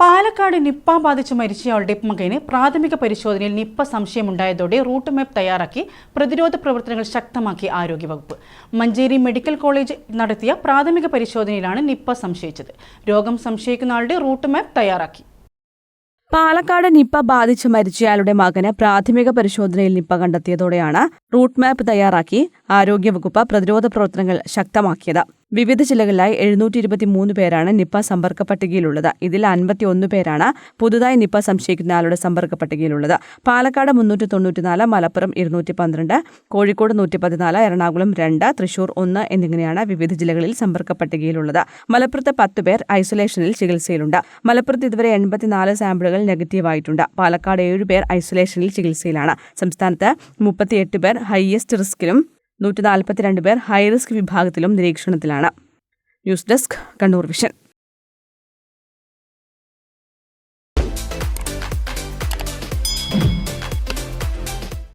Palakkad Nipah ബാധിച്ച് മരിച്ചയാളുടെ മകന് പ്രാഥമിക പരിശോധനയിൽ നിപ്പ സംശയമുണ്ടായതോടെ റൂട്ട് മാപ്പ് തയ്യാറാക്കി പ്രതിരോധ പ്രവർത്തനങ്ങൾ ശക്തമാക്കി ആരോഗ്യവകുപ്പ്. മഞ്ചേരി മെഡിക്കൽ കോളേജ് നടത്തിയ പ്രാഥമിക പരിശോധനയിലാണ് നിപ്പ സംശയിച്ചത്. രോഗം സംശയിക്കുന്ന ആളുടെ റൂട്ട് മാപ്പ് തയ്യാറാക്കി. പാലക്കാട് നിപ്പ ബാധിച്ച് മരിച്ചയാളുടെ മകന് പ്രാഥമിക പരിശോധനയിൽ നിപ്പ കണ്ടെത്തിയതോടെയാണ് റൂട്ട് മാപ്പ് തയ്യാറാക്കി ആരോഗ്യവകുപ്പ് പ്രതിരോധ പ്രവർത്തനങ്ങൾ ശക്തമാക്കിയത്. വിവിധ ജില്ലകളിലായി എഴുന്നൂറ്റി ഇരുപത്തിമൂന്ന് പേരാണ് നിപ്പ സമ്പർക്ക പട്ടികയിലുള്ളത് ഇതിൽ അൻപത്തിയൊന്ന് പേരാണ് പുതുതായി നിപ്പ സംശയിക്കുന്ന ആളുടെ സമ്പർക്ക പട്ടികയിലുള്ളത് പാലക്കാട് മുന്നൂറ്റി തൊണ്ണൂറ്റിനാല് മലപ്പുറം ഇരുന്നൂറ്റി പന്ത്രണ്ട് കോഴിക്കോട് നൂറ്റി പതിനാല് എറണാകുളം രണ്ട് തൃശൂർ ഒന്ന് എന്നിങ്ങനെയാണ് വിവിധ ജില്ലകളിൽ സമ്പർക്ക പട്ടികയിലുള്ളത് മലപ്പുറത്ത് പത്ത് പേർ ഐസൊലേഷനിൽ ചികിത്സയിലുണ്ട്. മലപ്പുറത്ത് ഇതുവരെ എൺപത്തിനാല് സാമ്പിളുകൾ നെഗറ്റീവായിട്ടുണ്ട് പാലക്കാട് ഏഴ് പേർ ഐസൊലേഷനിൽ ചികിത്സയിലാണ്. സംസ്ഥാനത്ത് മുപ്പത്തിയെട്ട് പേർ ഹൈയസ്റ്റ് റിസ്കിലും നൂറ്റി നാൽപ്പത്തിരണ്ട് പേർ ഹൈറിസ്ക് വിഭാഗത്തിലും നിരീക്ഷണത്തിലാണ്. News desk Kannur vision.